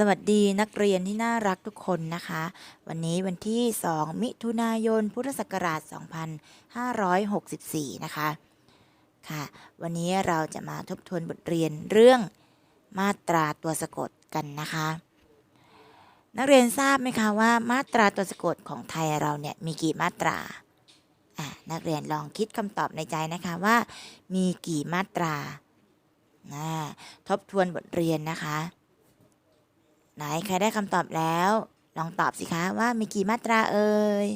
สวัสดีนักเรียนที่น่ารักทุกคนนะคะ วันนี้วันที่ 2 มิถุนายน พุทธศักราช 2564 นะคะ ค่ะ วันนี้เราจะมาทบทวนบทเรียนเรื่องมาตราตัวสะกดกันนะคะ นักเรียนทราบไหมคะว่ามาตราตัวสะกดของไทยเราเนี่ยมีกี่มาตรา อะ นักเรียนลองคิดคำตอบในใจนะคะว่า มีกี่มาตราอ่าทบทวนบทเรียนนะคะ ไหนใครได้คำตอบแล้ว ลองตอบสิคะว่ามีกี่มาตราเอ่ย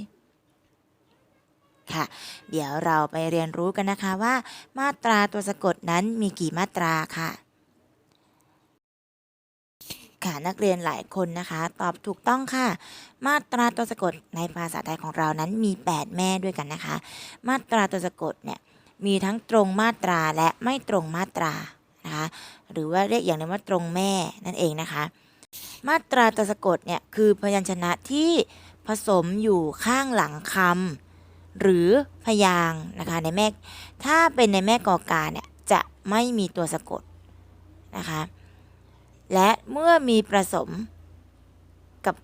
ค่ะ เดี๋ยวเราไปเรียนรู้กันนะคะว่า มาตราตัวสะกดนั้นมีกี่มาตราค่ะค่ะนักเรียนหลายคนนะคะ ตอบถูกต้องค่ะ มาตราตัวสะกดในภาษาไทยของเรานั้นมี 8 แม่ด้วยกันนะคะ มาตราตัวสะกดเนี่ยมีทั้งตรงมาตราและไม่ตรงมาตรานะคะหรือว่าเรียกอย่างนึงว่าตรงแม่นั่นเองนะคะ มาตราตัสะกดเนี่ยคือพยัญชนะที่ผสมอยู่ข้างหลังคำหรือพยางนะคะในแม่ถ้าเป็นในแม่กอกาเนี่ยจะไม่มีตัวสะกดนะคะและเมื่อมีผสมกับ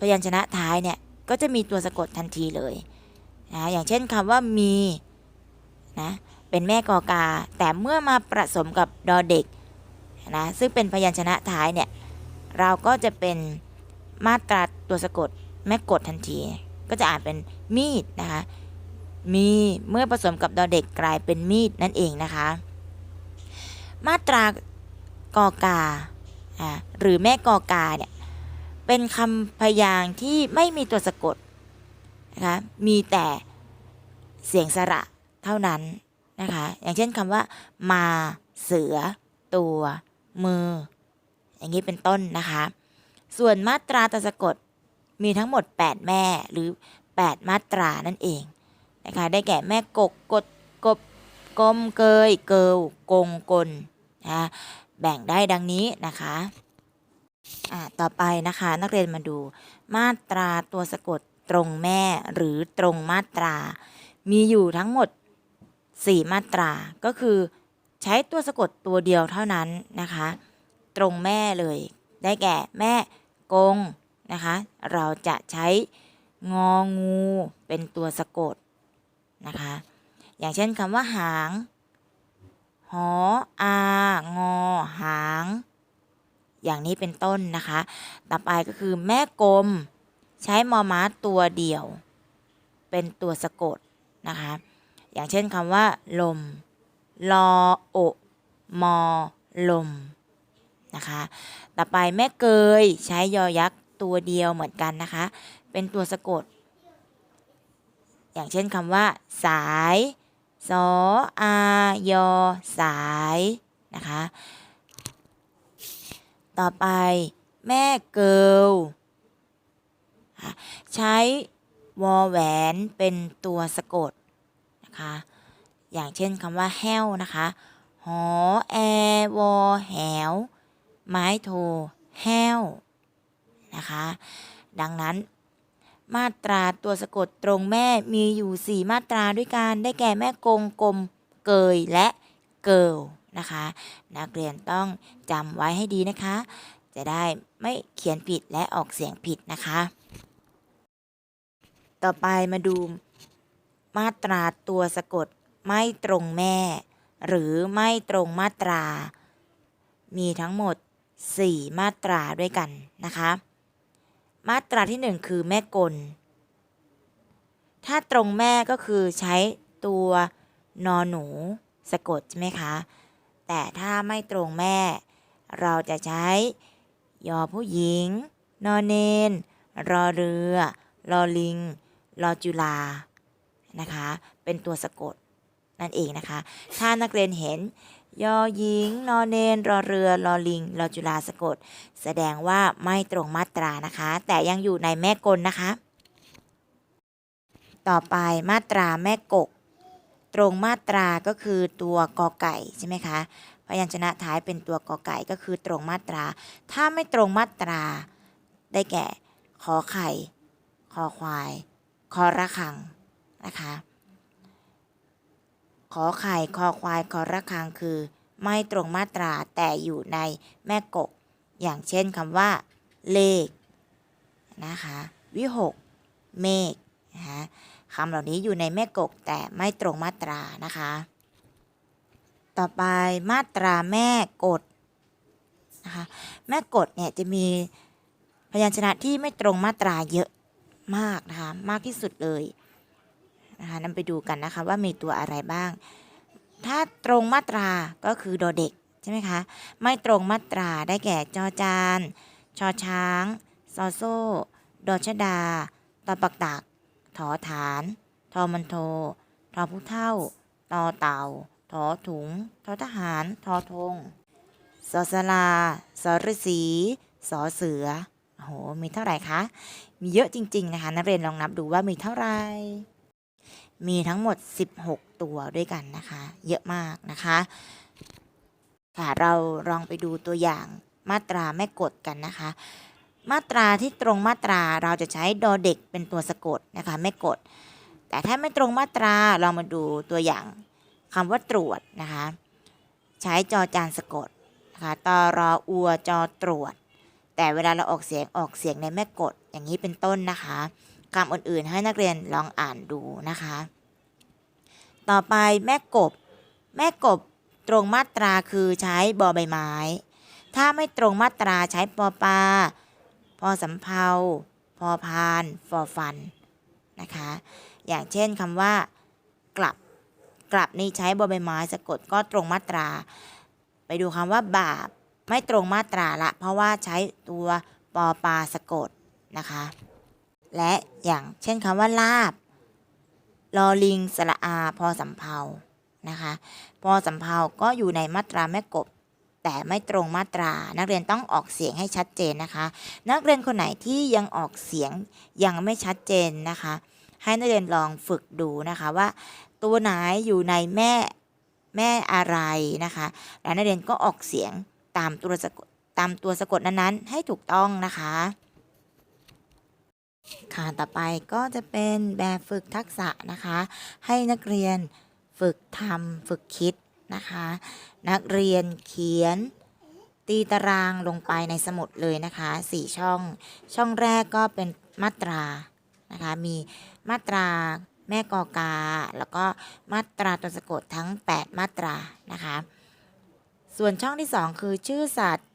พยัญชนะท้ายเนี่ยก็จะมีตัวสะกดทันทีเลยนะอย่างเช่นคำว่ามีนะเป็นแม่กอกา แต่เมื่อมาผสมกับดอเด็กนะซึ่งเป็นพยัญชนะท้ายเนี่ย เราก็จะเป็นมาตราตัวสะกดแม่กดทันที ก็จะอ่านเป็นมีดนะคะ มีเมื่อผสมกับดอเด็กกลายเป็นมีดนั่นเองนะคะ มาตรากอกาหรือแม่กอกาเนี่ยเป็นคำพยางที่ไม่มีตัวสะกดนะคะมีแต่เสียงสระเท่านั้นนะคะ อย่างเช่นคำว่า มาเสือ ตัว มือ อย่างนี้เป็นต้นนะคะ ส่วนมาตราตัวสะกดมีทั้งหมด 8 แม่หรือ 8 มาตรานั่นเองนะคะได้แก่แม่กกกดกบกลมเกยเกิวกงกลนะแบ่งได้ดังนี้นะคะอ่าต่อไปนะคะนักเรียนมาดูมาตราตัวสะกดตรงแม่หรือตรงมาตรา มีอยู่ทั้งหมด 4 มาตราก็คือใช้ตัวสะกดตัวเดียวเท่านั้นนะคะ ตรงแม่เลย ได้แก่แม่กงนะคะ เราจะใช้งองูเป็นตัวสะกดนะคะ อย่างเช่นคำว่าหาง หออางอหาง อย่างนี้เป็นต้นนะคะ ต่อไปก็คือแม่กลม ใช้มอม้าตัวเดียว เป็นตัวสะกดนะคะ อย่างเช่นคำว่า ลม ลอโอมอลม นะคะ ต่อไปแม่เกยใช้ยอยักษ์ตัวเดียวเหมือนกันนะคะ เป็นตัวสะกด อย่างเช่นคำว่า สายสออายอสายนะคะ ต่อไปแม่เกิลใช้วอแหวนเป็นตัวสะกดนะคะ อย่างเช่นคำว่าแห้วนะคะ หอแอวอแหว ไม้โท แห้ว นะคะ ดังนั้น มาตราตัวสะกดตรงแม่มีอยู่ 4 มาตราด้วยกัน ได้แก่แม่กงกลมเกยและเกิลนะคะ นักเรียนต้องจำไว้ให้ดีนะคะ จะได้ไม่เขียนผิดและออกเสียงผิดนะคะ ต่อไปมาดูมาตราตัวสะกดไม่ตรงแม่ หรือไม่ตรงมาตรา มีทั้งหมด 4 มาตราด้วยกันนะคะ มาตราที่ 1 คือแม่กล ถ้าตรงแม่ก็คือใช้ตัวนอหนูสะกดใช่ไหมคะ แต่ถ้าไม่ตรงแม่ เราจะใช้ยอผู้หญิง นอเนน รอเรือ รอลิง รอจุลา นะคะ เป็นตัวสะกดนั่นเองนะคะ ถ้านักเรียนเห็น ยอหญิง นอเนน รอเรือ รอลิง รอจุฬาสะกด แสดงว่าไม่ตรงมาตรานะคะ แต่ยังอยู่ในแม่กลนะคะ ต่อไปมาตราแม่กก ตรงมาตราก็คือตัวกอไก่ใช่ไหมคะ พยัญชนะท้ายเป็นตัวกอไก่ก็คือตรงมาตรา ถ้าไม่ตรงมาตรา ได้แก่ ขอไข่ คอควาย คอระคังนะคะ ขอไข่คอควายคอระคังคือ ไม่ตรงมาตราแต่อยู่ในแม่กก อย่างเช่นคำว่า เลขนะคะวิหกเมฆนะคะคำเหล่านี้อยู่ในแม่กกแต่ไม่ตรงมาตรานะคะ ต่อไปมาตราแม่กฎนะคะแม่กฎเนี่ยจะมีพยัญชนะที่ไม่ตรงมาตราเยอะมากนะคะมากที่สุดเลย นะคะนำไปดูกันนะคะว่ามีตัวอะไรบ้าง ถ้าตรงมาตราก็คือดอเด็กใช่ไหมคะไม่ตรงมาตราได้แก่จอจานชอช้างซอโซ่ดอชดาตอปักตักถอฐานทอมันโททอผู้เท่าตอเต่าทอถุงทอทหารทอธงสอสลาสอฤษีสอเสือโอ้โหมีเท่าไหร่คะ มีเยอะจริง ๆ นะคะ นักเรียนลองนับดูว่ามีเท่าไหร่ มีทั้งหมด 16 ตัวด้วยกันนะคะ เยอะมากนะคะค่ะเราลองไปดูตัวอย่างมาตราแม่กฎกันนะคะ มาตราที่ตรงมาตราเราจะใช้ดอเด็กเป็นตัวสะกดนะคะแม่กฎแต่ถ้าไม่ตรงมาตราเรามาดูตัวอย่างคำว่าตรวจนะคะ ใช้จอจานสะกดนะคะตอรออัวจอตรวจ แต่เวลาเราออกเสียงออกเสียงในแม่กฎอย่างนี้เป็นต้นนะคะ คำอื่นๆ ให้นักเรียนลองอ่านดูนะคะ ต่อไปแม่กบ แม่กบตรงมาตราคือใช้บอใบไม้ ถ้าไม่ตรงมาตราใช้ปอปลาพอสำเภาพอพานฟอฟันนะคะ อย่างเช่นคำว่า กลับ กลับนี่ใช้บอใบไม้สะกดก็ตรงมาตรา ไปดูคำว่าบาปไม่ตรงมาตราละ เพราะว่าใช้ตัวปอปลาสะกดนะคะ และอย่างเช่นคำว่าลาบลอลิงสระอาพอสำเภานะคะพอสำเภาก็อยู่ในมาตราแม่กบ แต่ไม่ตรงมาตรา นักเรียนต้องออกเสียงให้ชัดเจนนะคะ นักเรียนคนไหนที่ยังออกเสียงยังไม่ชัดเจนนะคะ ให้นักเรียนลองฝึกดูนะคะว่า ตัวไหนอยู่ในแม่แม่อะไรนะคะแล้วนักเรียนก็ออกเสียงตามตัวสะกดตามตัวสะกดนั้นๆให้ถูกต้องนะคะ ค่ะต่อไปก็จะเป็นแบบฝึกทักษะนะคะ ให้นักเรียนฝึกทำฝึกคิดนะคะ นักเรียนเขียนตีตารางลงไปในสมุดเลยนะคะสี่ช่อง ช่องแรกก็เป็นมาตรานะคะ มีมาตราแม่กอกา แล้วก็มาตราตัวสะกดทั้ง 8 มาตรานะคะ ส่วนช่องที่ 2 คือชื่อสัตว์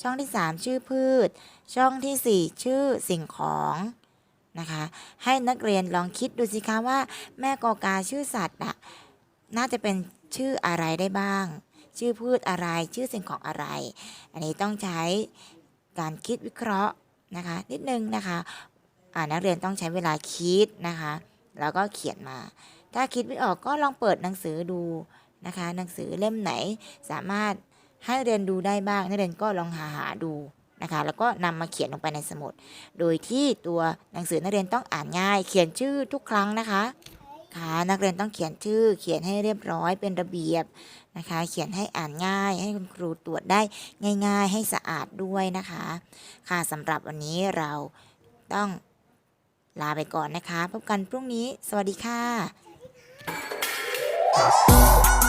ช่องที่ 3 ชื่อพืช ช่องทีสี่4 ชื่อสิ่งของ นะคะ ให้นักเรียนลองคิดดูสิคะว่า แม่กอกาชื่อสัตว์อะน่าจะเป็นชื่ออะไรได้บ้าง ชื่อพืชอะไรชื่อสิ่งของอะไร อันนี้ต้องใช้การคิดวิเคราะห์นะคะนิดนึงนะคะอ่านักเรียนต้องใช้เวลาคิดนะคะ แล้วก็เขียนมา ถ้าคิดไม่ออกก็ลองเปิดหนังสือดูนะคะ หนังสือเล่มไหนสามารถให้เรียนดูได้บ้างนักเรียนก็ลองหาหาดู นะคะ แล้วก็นำมาเขียนลงไปในสมุด โดยที่ตัวหนังสือนักเรียนต้องอ่านง่าย เขียนชื่อทุกครั้งนะคะค่ะนักเรียนต้องเขียนชื่อ เขียนให้เรียบร้อยเป็นระเบียบนะคะ เขียนให้อ่านง่าย ให้คุณครูตรวจได้ง่าย ๆ ให้สะอาดด้วยนะคะ ค่ะสำหรับวันนี้เราต้องลาไปก่อนนะคะ พบกันพรุ่งนี้ สวัสดีค่ะ